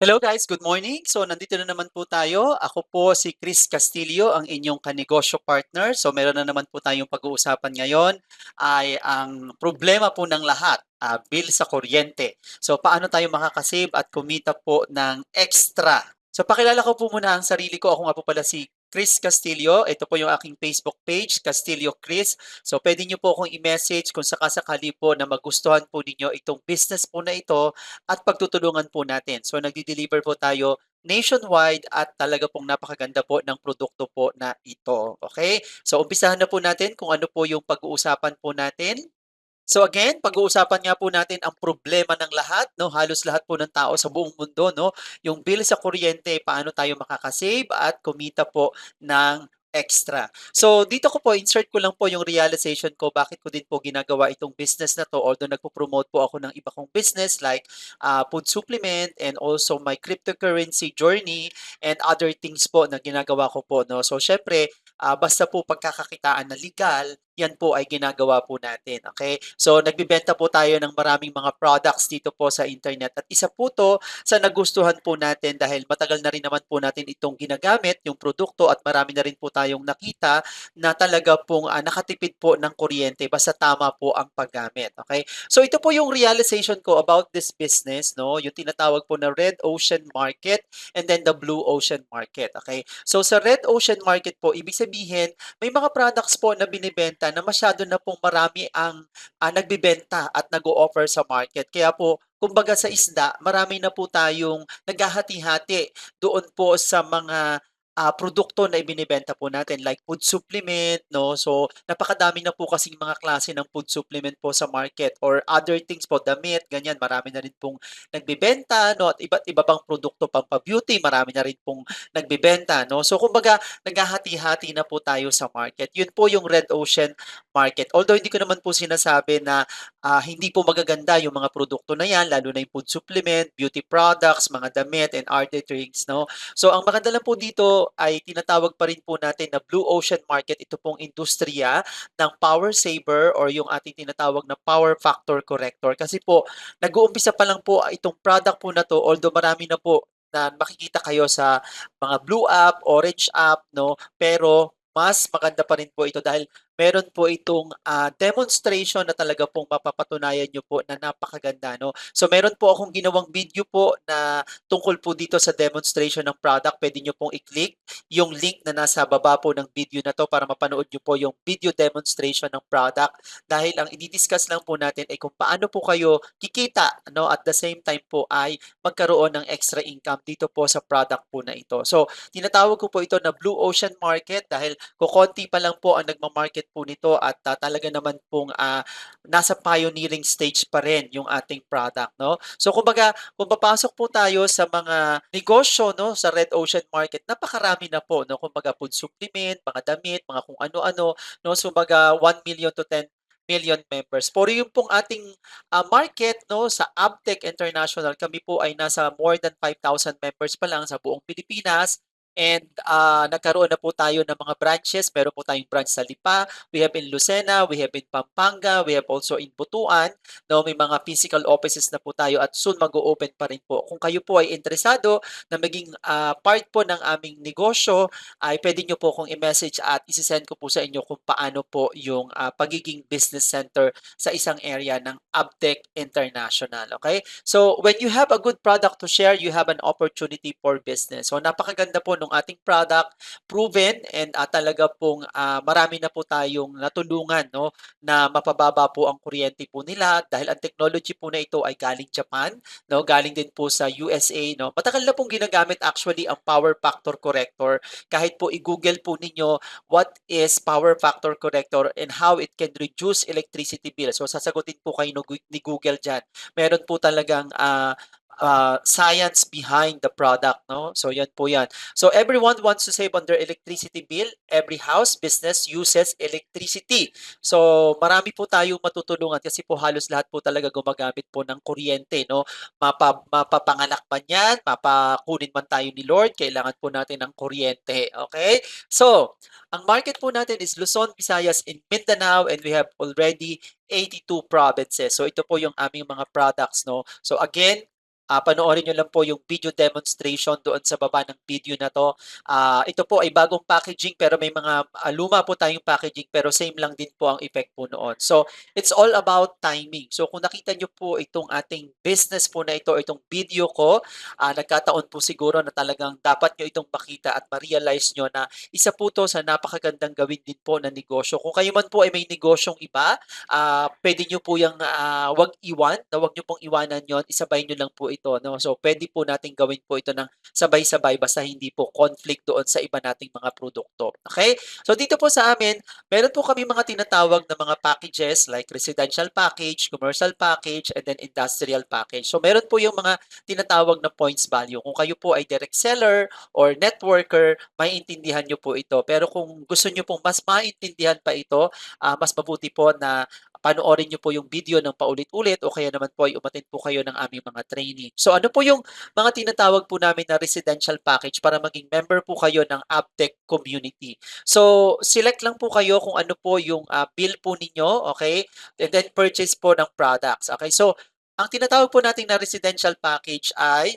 Hello guys, good morning. So nandito na naman po tayo. Ako po si Chris Castillo, ang inyong kanegosyo partner. So meron na naman po tayong pag-uusapan ngayon ay ang problema po ng lahat, ah, bill sa kuryente. So paano tayo makakasave at kumita po ng extra? So pakilala ko po muna ang sarili ko. Ako nga po pala si Chris Castillo. Ito po yung aking Facebook page, Castillo Chris. So pwede nyo po akong i-message kung sakasakali po na magustuhan po ninyo itong business po na ito at pagtutulungan po natin. So nagdi-deliver po tayo nationwide at talaga pong napakaganda po ng produkto po na ito. Okay? So umpisahan na po natin kung ano po yung pag-uusapan po natin. So again, pag-uusapan nga po natin ang problema ng lahat, no? Halos lahat po ng tao sa buong mundo, no? Yung bill sa kuryente, paano tayo makakasave at kumita po ng extra. So dito ko po insert ko lang po yung realization ko bakit ko din po ginagawa itong business na to although nagpo-promote po ako ng iba kong business like uh, food supplement and also my cryptocurrency journey and other things po na ginagawa ko po no. So syempre uh, basta po pagkakakitaan na legal yan po ay ginagawa po natin. Okay? So, nagbibenta po tayo ng maraming mga products dito po sa internet. At isa po to sa nagustuhan po natin dahil matagal na rin naman po natin itong ginagamit, yung produkto at marami na rin po tayong nakita na talaga pong uh, nakatipid po ng kuryente basta tama po ang paggamit. Okay? So, ito po yung realization ko about this business, no? Yung tinatawag po na red ocean market and then the blue ocean market. Okay? So, sa red ocean market po, ibig sabihin, may mga products po na binibenta na masyado na pong marami ang uh, nagbebenta at nag-o-offer sa market. Kaya po, kumbaga sa isda, marami na po tayong naghahati-hati doon po sa mga ah, produkto na ibinebenta po natin like food supplement, no? So, napakadami na po kasing mga klase ng food supplement po sa market or other things po, damit, ganyan. Marami na rin pong nagbebenta, no? At iba't iba pang produkto pang pa-beauty, marami na rin pong nagbebenta, no? So, kumbaga, naghahati-hati na po tayo sa market. Yun po yung red ocean market. Although hindi ko naman po sinasabi na ah, hindi po magaganda yung mga produkto na yan, lalo na yung food supplement, beauty products, mga damit, and other things, no? So, ang maganda lang po dito, ay tinatawag pa rin po natin na blue ocean market. Ito pong industriya ng power saver or yung ating tinatawag na power factor corrector. Kasi po, nag-uumpisa pa lang po itong product po na to, although marami na po na makikita kayo sa mga blue app, orange app, no? Pero mas maganda pa rin po ito dahil meron po itong uh, demonstration na talaga pong mapapatunayan nyo po na napakaganda. No? So meron po akong ginawang video po na tungkol po dito sa demonstration ng product. Pwede nyo pong i-click yung link na nasa baba po ng video na to para mapanood nyo po yung video demonstration ng product. Dahil ang i-discuss lang po natin ay kung paano po kayo kikita no? at the same time po ay magkaroon ng extra income dito po sa product po na ito. So tinatawag ko po ito na Blue Ocean Market dahil kukonti pa lang po ang nagmamarket po nito at uh, talaga naman pong uh, nasa pioneering stage pa rin yung ating product, no? So kumbaga, kung papasok po tayo sa mga negosyo, no, sa Red Ocean Market, napakarami na po, no? Kumbaga food supplement, mga damit, mga kung ano-ano, no? So kumbaga 1 million to 10 million members. For yung pong ating uh, market no sa Abtech International, kami po ay nasa more than 5,000 members pa lang sa buong Pilipinas. And uh, nagkaroon na po tayo ng mga branches. Meron po tayong branch sa Lipa. We have in Lucena, we have in Pampanga, we have also in Butuan. No, may mga physical offices na po tayo at soon mag-open pa rin po. Kung kayo po ay interesado na maging uh, part po ng aming negosyo, ay pwede nyo po kong i-message at isi-send ko po sa inyo kung paano po yung uh, pagiging business center sa isang area ng Abtech International. Okay? So, when you have a good product to share, you have an opportunity for business. So, napakaganda po ng ating product, proven and uh, talaga pong uh, marami na po tayong natulungan no na mapababa po ang kuryente po nila dahil ang technology po na ito ay galing Japan, no, galing din po sa USA, no. Matagal na pong ginagamit actually ang power factor corrector. Kahit po i-google po ninyo what is power factor corrector and how it can reduce electricity bill. So sasagutin po kayo ni Google diyan. Meron po talagang uh, uh, science behind the product, no? So yan po yan. So everyone wants to save on their electricity bill. Every house business uses electricity. So marami po tayong matutulungan kasi po halos lahat po talaga gumagamit po ng kuryente, no? Mapa, mapapanganak man yan, mapakunin man tayo ni Lord, kailangan po natin ng kuryente, okay? So, ang market po natin is Luzon, Visayas, in Mindanao, and we have already 82 provinces. So ito po yung aming mga products, no? So again, ah, panoorin niyo lang po yung video demonstration doon sa baba ng video na 'to. Ah, ito po ay bagong packaging pero may mga, ah, luma po tayong packaging pero same lang din po ang effect po noon. So, it's all about timing. So, kung nakita niyo po itong ating business po na ito, itong video ko, ah, nagkataon po siguro na talagang dapat niyo itong makita at ma-realize niyo na isa po 'to sa napakagandang gawin din po na negosyo. Kung kayo man po ay may negosyong iba, ah, puwede niyo po yang, ah, 'wag iwan, na 'wag niyo pong iwanan 'yon, isabay niyo lang po 'no. So, puwede po nating gawin po ito ng sabay-sabay basta hindi po conflict doon sa iba nating mga produkto, okey? So, dito po sa amin, meron po kaming mga tinatawag na mga packages like residential package, commercial package, and then industrial package. So, meron po yung mga tinatawag na points value. Kung kayo po ay direct seller or networker, maiintindihan niyo po ito. Pero kung gusto niyo pong mas maintindihan pa ito, ah, mas mabuti po na panoorin niyo po yung video ng paulit-ulit o kaya naman po ay umattend po kayo ng aming mga training. So, ano po yung mga tinatawag po namin na residential package para maging member po kayo ng Aptech community. So, select lang po kayo kung ano po yung, ah, bill po ninyo, okey? And then purchase po ng products, okey? So, ang tinatawag po nating na residential package ay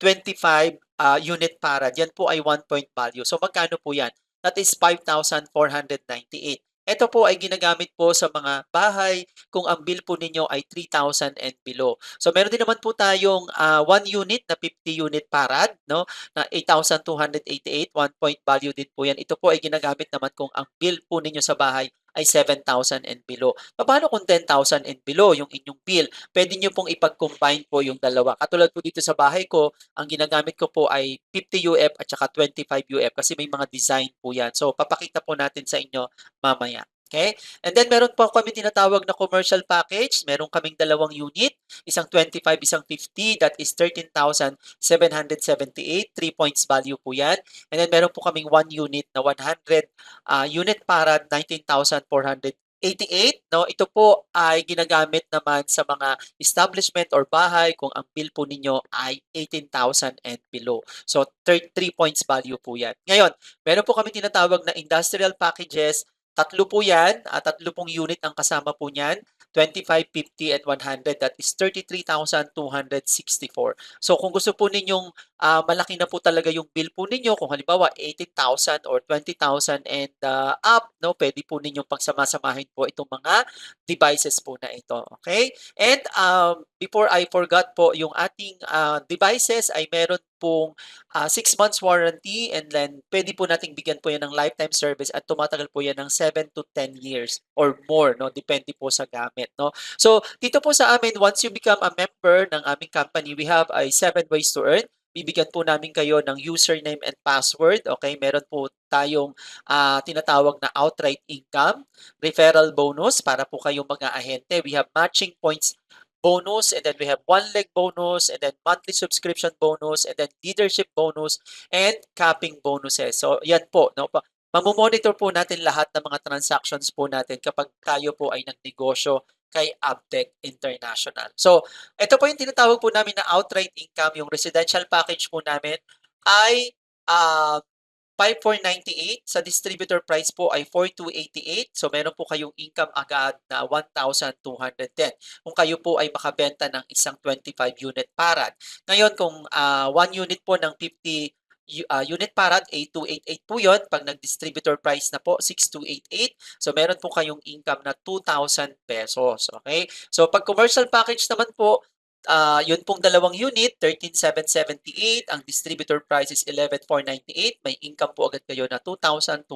25, ah, unit parad. Yan po ay 1 point value. So, magkano po yan? That is 5,498. Ito po ay ginagamit po sa mga bahay kung ang bill po ninyo ay 3,000 and below. So, meron din naman po tayong, ah, 1 unit na 50 unit parad 'no, na 8,288, 1 point value din po yan. Ito po ay ginagamit naman kung ang bill po ninyo sa bahay ay 7,000 and below. Papaano kung 10,000 and below yung inyong bill? Puwede niyo pong ipag-combine po yung dalawa. Katulad po dito sa bahay ko, ang ginagamit ko po ay 50 UF at saka 25 UF kasi may mga design po yan. So, papakita po natin sa inyo mamaya, okey? And then meron po kaming tinatawag na commercial package. Meron kaming dalawang unit, isang 25, isang 50. That is 13,778, 3 points value po yan. And then meron po kaming 1 unit na 100, ah, unit parad, 19,488 'no. Ito po ay ginagamit naman sa mga establishment or bahay kung ang bill po ninyo ay 18,000 and below. So, thir 3 points value po yan. Ngayon, meron po kaming tinatawag na industrial packages. Tatlo po yan, ah, tatlo pong unit ang kasama po niyan, 25, 50, and 100. That is 33,264. So, kung gusto po ninyong, ah, malaki na po talaga yung bill po ninyo, kung halimbawa 18,000 or 20,000 and, ah, up 'no, puwede po ninyong pagsama-samahin po itong mga devices po na ito, okey? And, um, before I forgot po, yung ating, ah, devices ay meron pong, ah, 6 months warranty and then puwede po nating bigyan po yan ng lifetime service at tumatagal po yan ng 7 to 10 years or more 'no, depende po sa gamit 'no. So, dito po sa amin, once you become a member ng aming company, we have ay 7 ways to earn. Bibigyan po namin kayo ng username and password, okey? Meron po tayong, ah, tinatawag na outright income, referral bonus para po kayong mag-aahente. We have matching points bonus, and then we have one leg bonus, and then monthly subscription bonus, and then leadership bonus, and capping bonuses. So, yan po 'no, mamo-monitor po natin lahat ng mga transactions po natin kapag tayo po ay nagnegosyo kay Aptech International. So, ito po yung tinatawag po namin na outright income, yung residential package po namin ay, ah, 5,498. Sa distributor price po ay 4,288. So, meron po kayong income agad na 1,210 kung kayo po ay makabenta ng isang 25 unit parad. Ngayon kung, ah, 1 unit po ng 50 yu ah, unit parad, 8,288 po yun. 'Pag nag-distributor price na po, 6,288. So, meron po kayong income na 2,000 pesos, okey? So, 'pag commercial package naman po, ah, yun pong dalawang unit, 13,778. Ang distributor price is 11,498. May income po agad kayo na 2,280.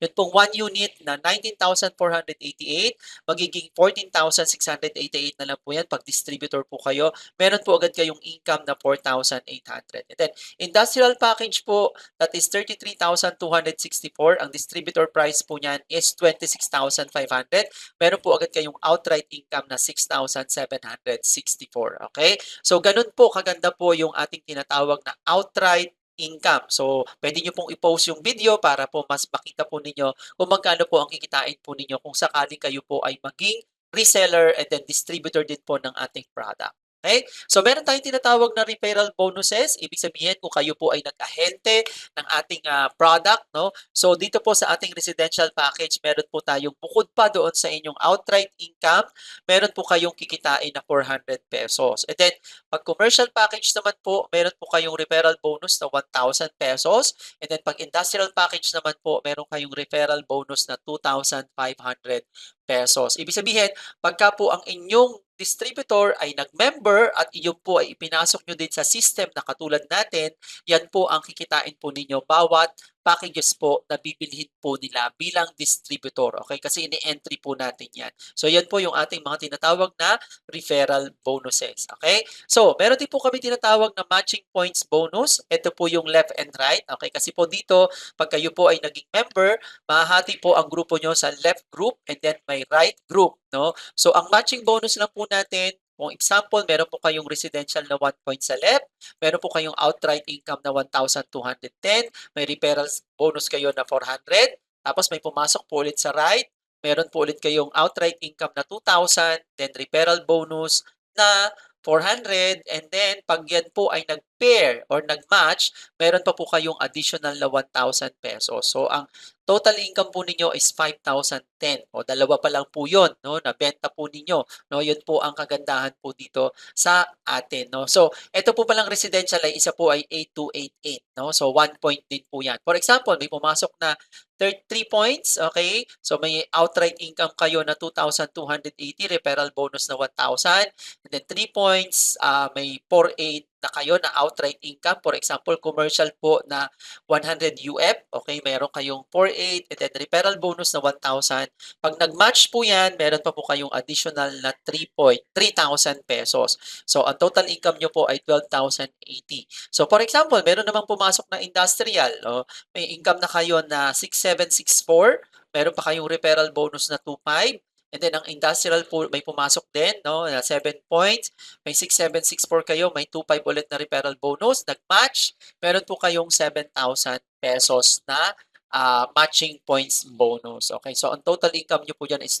Yun pong 1 unit na 19,488, magiging 14,688 na lang po yan 'pag distributor po kayo. Meron po agad kayong income na 4,800. And then industrial package po, that is 33,264. Ang distributor price po niyan is 26,500. Meron po agad kayong outright income na 6,764, okey? So, ganun po kaganda po yung ating tinatawag na outright income. So, puwede niyo pong i-pause yung video para po mas makita po ninyo kung magkano po ang kikitain po ninyo kung sakaling kayo po ay maging reseller and then distributor din po ng ating product. Okay? So meron tayong tinatawag na referral bonuses. Ibig sabihin kung kayo po ay nag-ahente ng ating ah, product, no? So dito po sa ating residential package, meron po tayong bukod pa doon sa inyong outright income, meron po kayong kikitain na 400 pesos. And then pag commercial package naman po, meron po kayong referral bonus na 1,000 pesos. And then pag industrial package naman po, meron kayong referral bonus na 2,500 pesos. Ibig sabihin, pagka po ang inyong distributor ay nag-member at iyon po ay ipinasok nyo din sa system na katulad natin, yan po ang kikitain po ninyo bawat packages po na bibilhin po nila bilang distributor. Okay? Kasi ini-entry po natin yan. So yan po yung ating mga tinatawag na referral bonuses. Okay? So, meron din po kami tinatawag na matching points bonus. Ito po yung left and right. Okay? Kasi po dito, pag kayo po ay naging member, mahahati po ang grupo nyo sa left group and then may right group. No? So, ang matching bonus lang po natin, kung example, meron po kayong residential na 1 point sa left, meron po kayong outright income na 1,210, may referrals bonus kayo na 400, tapos may pumasok po ulit sa right, meron po ulit kayong outright income na 2,000, then referral bonus na 400, and then pag yan po ay nag-pair or nag-match, meron pa po kayong additional na 1,000 pesos. So, ang total income po ninyo is 5,010 o dalawa pa lang po yun, no, na benta po ninyo. No, yun po ang kagandahan po dito sa atin, no. So, ito po palang residential ay isa po ay 8288, no. So, 1 point din po yan. For example, may pumasok na 3 points, okay? So, may outright income kayo na 2,280, referral bonus na 1,000. And then 3 points, ah, may 4,800 na kayo na outright income. For example, commercial po na 100 UF, okay? Meron kayong 4,800 and then referral bonus na 1,000. Pag nag-match po yan, meron pa po kayong additional na 3 point, 3,000 pesos. So, ang total income nyo po ay 12,080. So, for example, meron namang pumasok na industrial, oh, may income na kayo na 6,764, meron pa kayong referral bonus na 2,500, And then ang industrial po may pumasok din, no, na 7 points. May 6764 kayo, may 25 ulit na referral bonus, nag-match. Meron po kayong 7,000 pesos na ah, matching points bonus. Okay, so ang total income nyo po dyan is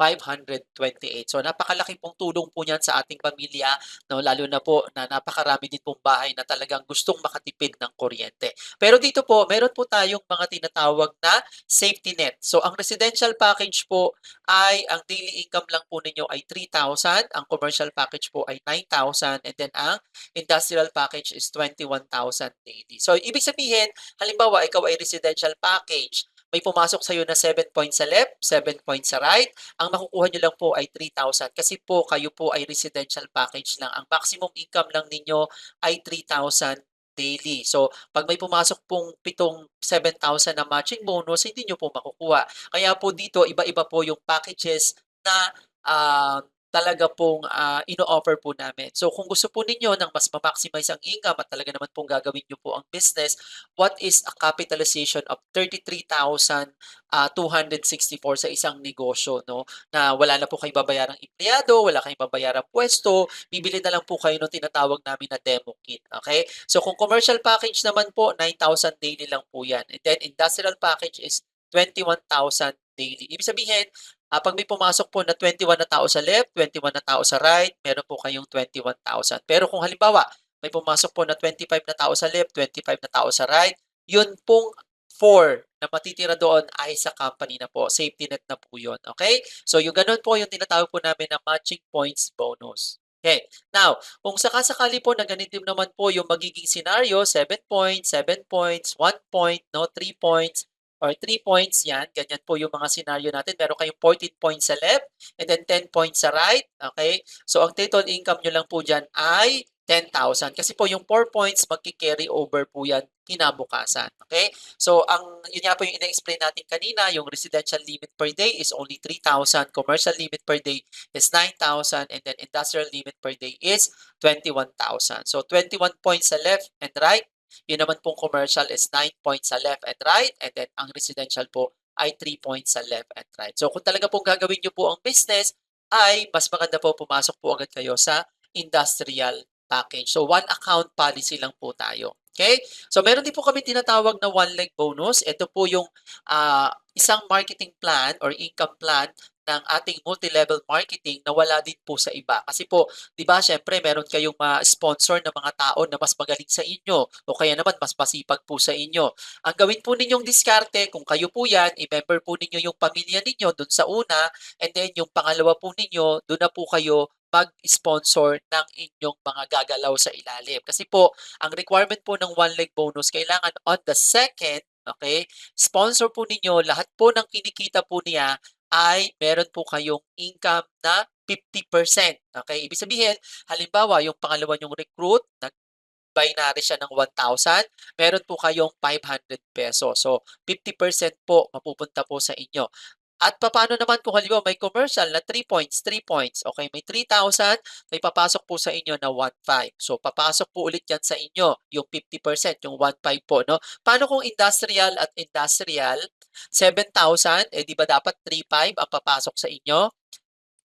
25,528. So napakalaki pong tulong po niyan sa ating pamilya, no, lalo na po na napakarami din pong bahay na talagang gustong makatipid ng kuryente. Pero dito po, meron po tayong mga tinatawag na safety net. So ang residential package po ay ang daily income lang po ninyo ay 3,000, ang commercial package po ay 9,000 and then ang industrial package is 21,000 daily. So ibig sabihin, halimbawa ikaw ay residential package, may pumasok sa'yo na 7 points sa left, 7 points sa right, ang makukuha nyo lang po ay 3,000 kasi po kayo po ay residential package lang. Ang maximum income lang ninyo ay 3,000 daily. So, pag may pumasok pong pitong 7,000 na matching bonus, hindi nyo po makukuha. Kaya po dito, iba-iba po yung packages na ah, talaga pong ah, ino-offer po namin. So, kung gusto po ninyo ng mas ma-maximize ang income at talaga naman pong gagawin nyo po ang business, what is a capitalization of 33,264 sa isang negosyo, no? Na wala na po kayong babayarang empleyado, wala kayong babayarang pwesto, bibili na lang po kayo ng tinatawag namin na demo kit, okay? So, kung commercial package naman po, 9,000 daily lang po yan. And then, industrial package is 21,000 daily. Ibig sabihin, ah, pag may pumasok po na 21 na tao sa left, 21 na tao sa right, meron po kayong 21,000. Pero kung halimbawa, may pumasok po na 25 na tao sa left, 25 na tao sa right, yun pong 4 na matitira doon ay sa company na po. Safety net na po yun. Okay? So, yung ganun po yung tinatawag po namin na matching points bonus. Okay. Now, kung sakasakali po na ganito naman po yung magiging scenario, 7 points, 7 points, 1 point, no, 3 points, or 3 points yan. Ganyan po yung mga scenario natin. Meron kayong 14 points sa left and then 10 points sa right. Okay? So, ang total income nyo lang po dyan ay 10,000. Kasi po yung 4 points, magki-carry over po yan kinabukasan. Okay? So, ang, yun nga po yung ina-explain natin kanina, yung residential limit per day is only 3,000, commercial limit per day is 9,000, and then industrial limit per day is 21,000. So, 21 points sa left and right, yun naman pong commercial is 9 points sa left and right, and then ang residential po ay 3 points sa left and right. So, kung talaga pong gagawin nyo po ang business, ay mas maganda po pumasok po agad kayo sa industrial package. So, one account policy lang po tayo. Okay? So, meron din po kami tinatawag na one leg bonus. Ito po yung ah, isang marketing plan or income plan ng ating multi-level marketing na wala din po sa iba. Kasi po, 'di ba, syempre meron kayong ma-sponsor na mga tao na mas magaling sa inyo o kaya naman mas masipag po sa inyo. Ang gawin po ninyong diskarte kung kayo po 'yan, i-member po ninyo yung pamilya ninyo dun sa una and then yung pangalawa po ninyo, dun na po kayo mag-sponsor ng inyong mga gagalaw sa ilalim. Kasi po, ang requirement po ng one leg bonus, kailangan on the second, okay, sponsor po ninyo, lahat po ng kinikita po niya ay meron po kayong income na 50%. Okay, ibig sabihin, halimbawa, yung pangalawa nyong recruit, nag binary siya ng 1,000, meron po kayong 500 pesos. So, 50% po mapupunta po sa inyo. At papaano naman kung halimbawa may commercial na 3 points, 3 points, okay, may 3,000, may papasok po sa inyo na 1,500. So, papasok po ulit yan sa inyo, yung 50%, yung 1,500 po, no? Paano kung industrial at industrial, 7,000, eh di ba dapat 3,500 ang papasok sa inyo?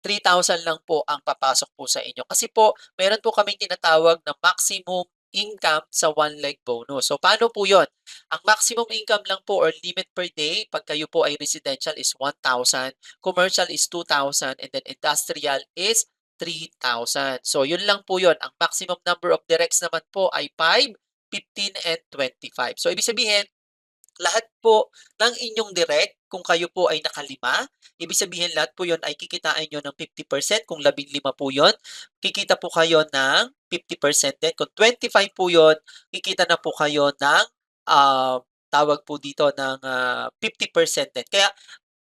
3,000 lang po ang papasok po sa inyo. Kasi po, meron po kaming tinatawag na maximum income sa one leg bonus. So, paano po yon? Ang maximum income lang po or limit per day, pag kayo po ay residential is 1,000, commercial is 2,000, and then industrial is 3,000. So, yun lang po yun. Ang maximum number of directs naman po ay 5, 15, and 25. So, ibig sabihin, lahat po ng inyong direct, kung kayo po ay nakalima, ibig sabihin lahat po yon ay kikitain nyo ng 50%. Kung 15 po yon, kikita po kayo ng 50% din. Kung 25 po yon, kikita na po kayo ng uh, tawag po dito ng uh, 50% din. Kaya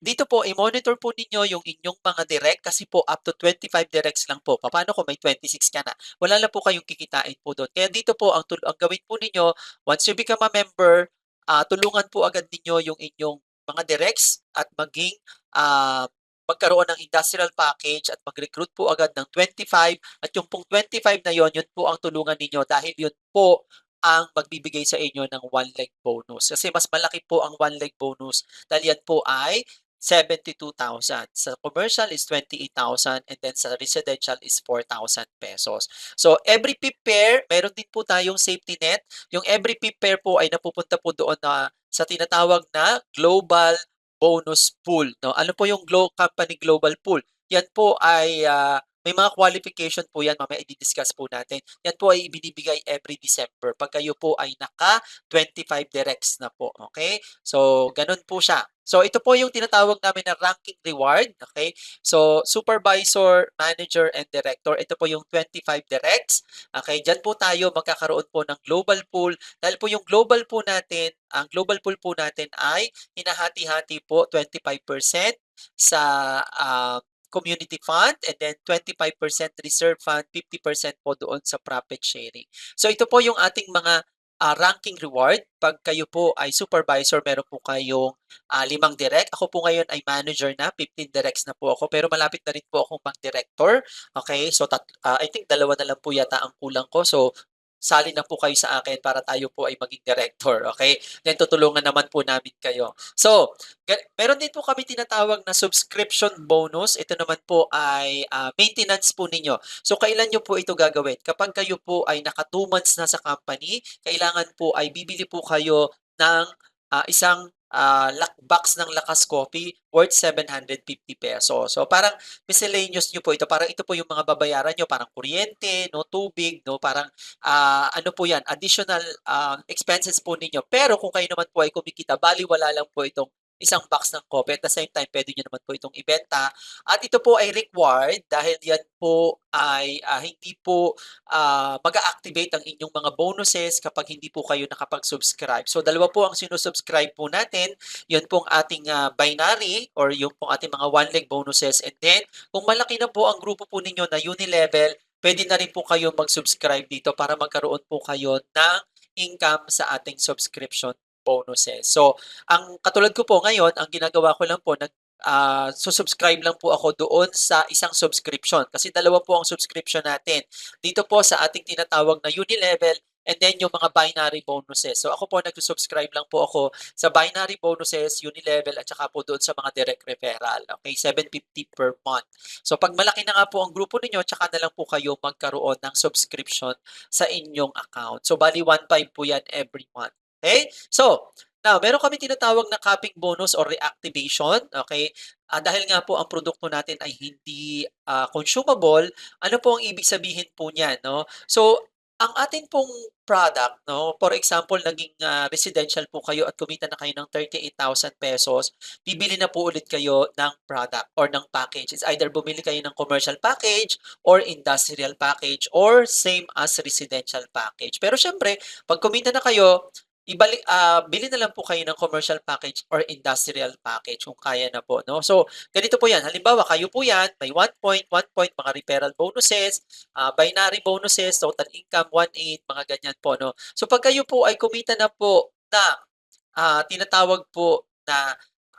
dito po, i-monitor po ninyo yung inyong mga direct kasi po up to 25 directs lang po. Paano kung may 26 ka na? Wala na po kayong kikitain po doon. Kaya dito po, ang, ang gawin po ninyo, once you become a member, uh, tulungan po agad ninyo yung inyong mga directs at maging uh, magkaroon ng industrial package at mag-recruit po agad ng 25 at yung pong 25 na yon yun po ang tulungan ninyo dahil yun po ang magbibigay sa inyo ng one leg bonus. Kasi mas malaki po ang one leg bonus dahil yan po ay 72,000. Sa commercial is 28,000 and then sa residential is 4,000 pesos. So every PIP pair, meron din po tayong safety net. Yung every PIP pair po ay napupunta po doon na sa tinatawag na global bonus pool. No? Ano po yung Glo company global pool? Yan po ay uh, may mga qualification po yan, mamaya i-discuss po natin. Yan po ay ibinibigay every December pag kayo po ay naka 25 directs na po. Okay? So, ganun po siya. So, ito po yung tinatawag namin na ranking reward. Okay? So, supervisor, manager, and director. Ito po yung 25 directs. Okay? Diyan po tayo magkakaroon po ng global pool. Dahil po yung global pool natin, ang global pool po natin ay hinahati-hati po 25% sa uh, community fund and then 25% reserve fund, 50% po doon sa profit sharing. So ito po yung ating mga uh, ranking reward. Pag kayo po ay supervisor, meron po kayong uh, limang direct. Ako po ngayon ay manager na, 15 directs na po ako. Pero malapit na rin po akong mag-director. Okay, so tat, uh, I think dalawa na lang po yata ang kulang ko. So sali na po kayo sa akin para tayo po ay maging director, okay? Then tutulungan naman po namin kayo. So, meron din po kami tinatawag na subscription bonus. Ito naman po ay uh, maintenance po ninyo. So, kailan nyo po ito gagawin? Kapag kayo po ay naka 2 months na sa company, kailangan po ay bibili po kayo ng uh, isang uh, box ng Lakas Coffee worth 750 pesos. So parang miscellaneous nyo po ito. Parang ito po yung mga babayaran nyo. Parang kuryente, no, tubig, no, parang uh, ano po yan, additional uh, expenses po ninyo. Pero kung kayo naman po ay kumikita, bali wala lang po itong isang box ng coffee. At the same time, pwede nyo naman po itong ibenta. At ito po ay required dahil yan po ay uh, hindi po uh, mag-activate ang inyong mga bonuses kapag hindi po kayo nakapag-subscribe. So, dalawa po ang sinusubscribe po natin. Yun pong ating uh, binary or yung pong ating mga one-leg bonuses. And then, kung malaki na po ang grupo po ninyo na uni-level, pwede na rin po kayo mag-subscribe dito para magkaroon po kayo ng income sa ating subscription bonuses. So, ang katulad ko po ngayon, ang ginagawa ko lang po, nag uh, subscribe lang po ako doon sa isang subscription. Kasi dalawa po ang subscription natin. Dito po sa ating tinatawag na Unilevel and then yung mga binary bonuses. So ako po nag-subscribe lang po ako sa binary bonuses, Unilevel at saka po doon sa mga direct referral. Okay, 750 per month. So pag malaki na nga po ang grupo ninyo, tsaka na lang po kayo magkaroon ng subscription sa inyong account. So bali 1.5 po yan every month. Okay? So, Now, meron kaming tinatawag na capping bonus or reactivation, okey? Ah, dahil nga po ang produkto natin ay hindi, ah, consumable, ano po ang ibig sabihin po niyan 'no? So, ang atin pong product 'no, for example naging, ah, residential po kayo at kumita na kayo ng ₱38,000, bibili na po ulit kayo ng product or ng package. It's either bumili kayo ng commercial package or industrial package or same as residential package. Pero siyempre 'pag kumita na kayo, ibalik ah, bili na lang po kayo ng commercial package or industrial package kung kaya na po 'no. So, ganito po 'yan, halimbawa kayo po 'yan, may 1 point, 1 point, mga referral bonuses, ah, binary bonuses, total income 1/8, mga ganyan po 'no. So, 'pag kayo po ay kumita na po ng, ah, tinatawag po na,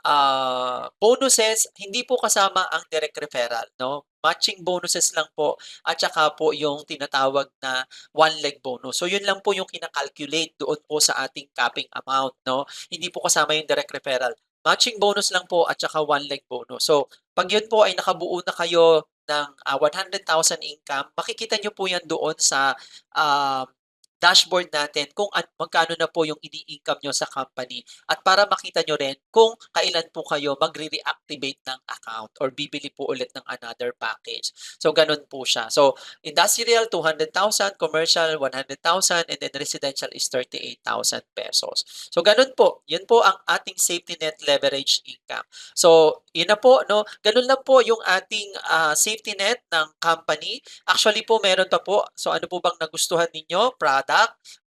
ah, bonuses, hindi po kasama ang direct referral 'no, matching bonuses lang po at saka po yung tinatawag na one leg bonus. So, yun lang po yung kina-calculate doon po sa ating capping amount 'no, hindi po kasama yung direct referral. Matching bonus lang po at saka one leg bonus. So, 'pag yun po ay nakabuo na kayo ng, ah, 100,000 income, makikita niyo po yan doon sa, ah, dashboard natin kung at magkano na po yung ini-income niyo sa company at para makita niyo rin kung kailan po kayo magre-reactivate ng account or bibili po ulit ng another package. So, gano'n po siya. So, industrial 200,000, commercial 100,000, and then residential is ₱38,000. So, gano'n po. Yun po ang ating safety net leverage income. So, yun na po 'no, gano'n lang po yung ating, ah, safety net ng company. Actually po meron pa po. So, ano po bang nagustuhan ninyo, product,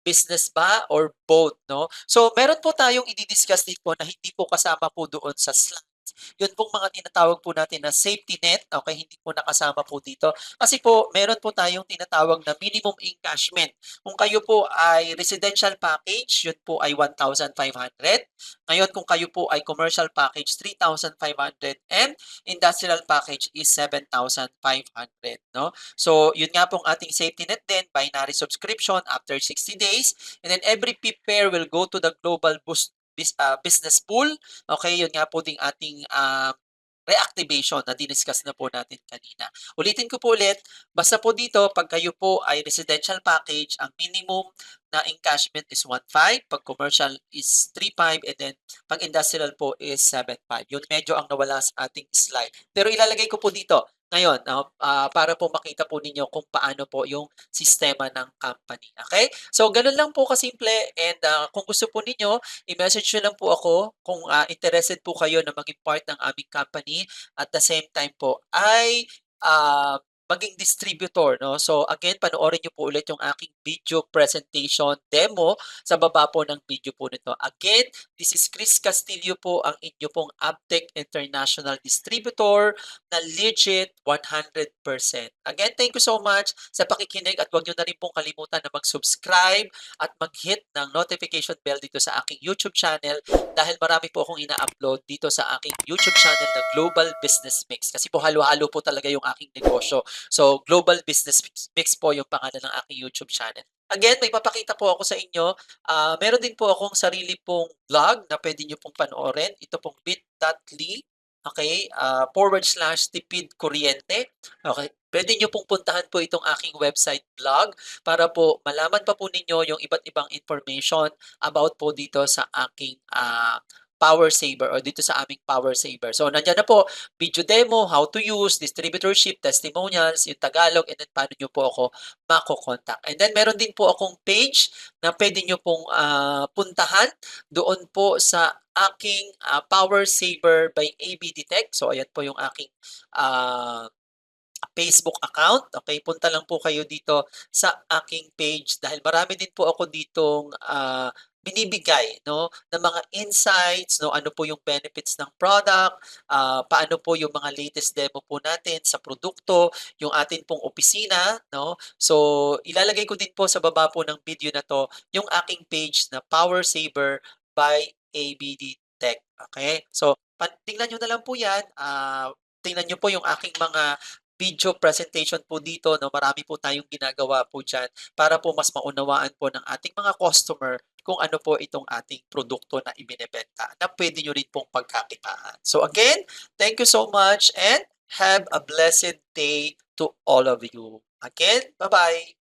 business ba, or both 'no? So, meron po tayong idi-discuss din po na hindi po kasama po doon sa slides. Yun pong mga tinatawag po natin na safety net, okey, hindi po nakasama po dito. Kasi po meron po tayong tinatawag na minimum encashment. Kung kayo po ay residential package, yun po ay 1,500. Ngayon kung kayo po ay commercial package, 3,500 and industrial package is 7,500 'no. So, yun nga pong ating safety net din, binary subscription after 60 days, and then every pair will go to the global boost ah, business pool, okey, yun nga po ding ating, ah, reactivation na diniscuss na po natin kanina. Ulitin ko po ulit, basta po dito 'pag kayo po ay residential package, ang minimum na encashment is 1,500, 'pag commercial is 3,500, and then 'pag industrial po is 7,500. Yun medyo ang nawala sa ating slide. Pero ilalagay ko po dito ngayon 'no, ah, para po makita po ninyo kung paano po yung sistema ng company, okey? So, gano'n lang po kasimple and, ah, kung gusto po ninyo, i-message niyo lang po ako kung, ah, interested po kayo na maging part ng aming company at the same time po ay, ah, maging distributor 'no. So, again panoorin niyo po ulit yung aking video presentation demo sa baba po ng video po nito. Again, this is Chris Castillo po, ang inyo pong Abtec International Distributor na legit 100%. Again, thank you so much sa pakikinig at 'wag niyo na rin pong kalimutan na mag-subscribe at mag-hit ng notification bell dito sa aking YouTube channel dahil marami po akong ina-upload dito sa aking YouTube channel na Global Business Mix. Kasi po halo-halo po talaga yung aking negosyo. So, Global Business Mix po yung pangalan ng aking YouTube channel. Again, may papakita po ako sa inyo, ah, meron din po akong sarili pong vlog na puwede niyo pong panoorin. Ito pong bit.ly, okey, ah, forward slash tipid kuryente, okey. Puwede niyo pong puntahan po itong aking website blog para po malaman pa po ninyo yung iba't ibang information about po dito sa aking, ah, Power Saver or dito sa aming Power Saver. So, nandiyan na po, video demo, how to use, distributorship, testimonials, yung Tagalog, and then paano niyo po ako mako-contact. And then meron din po akong page na puwede niyo pong, ah, puntahan doon po sa aking, ah, Power Saver by ABD Tech. So, ayan po yung aking, ah, Facebook account, okey. Punta lang po kayo dito sa aking page dahil marami din po ako ditong, ah, binibigay 'no, na mga insights 'no, ano po yung benefits ng product, ah, paano po yung mga latest demo po natin sa produkto, yung atin pong opisina 'no. So, ilalagay ko din po sa baba po ng video na 'to yung aking page na Power Saver by ABD Tech, okey. So, tingnan niyo na lang po 'yan, ah, tingnan niyo po yung aking mga video presentation po dito 'no, marami po tayong ginagawa po diyan para po mas maunawaan po ng ating mga customer kung ano po itong ating produkto na ibinebenta na puwede niyo rin pong pagkakitaan. So, again, thank you so much and have a blessed day to all of you. Again, ba-bye.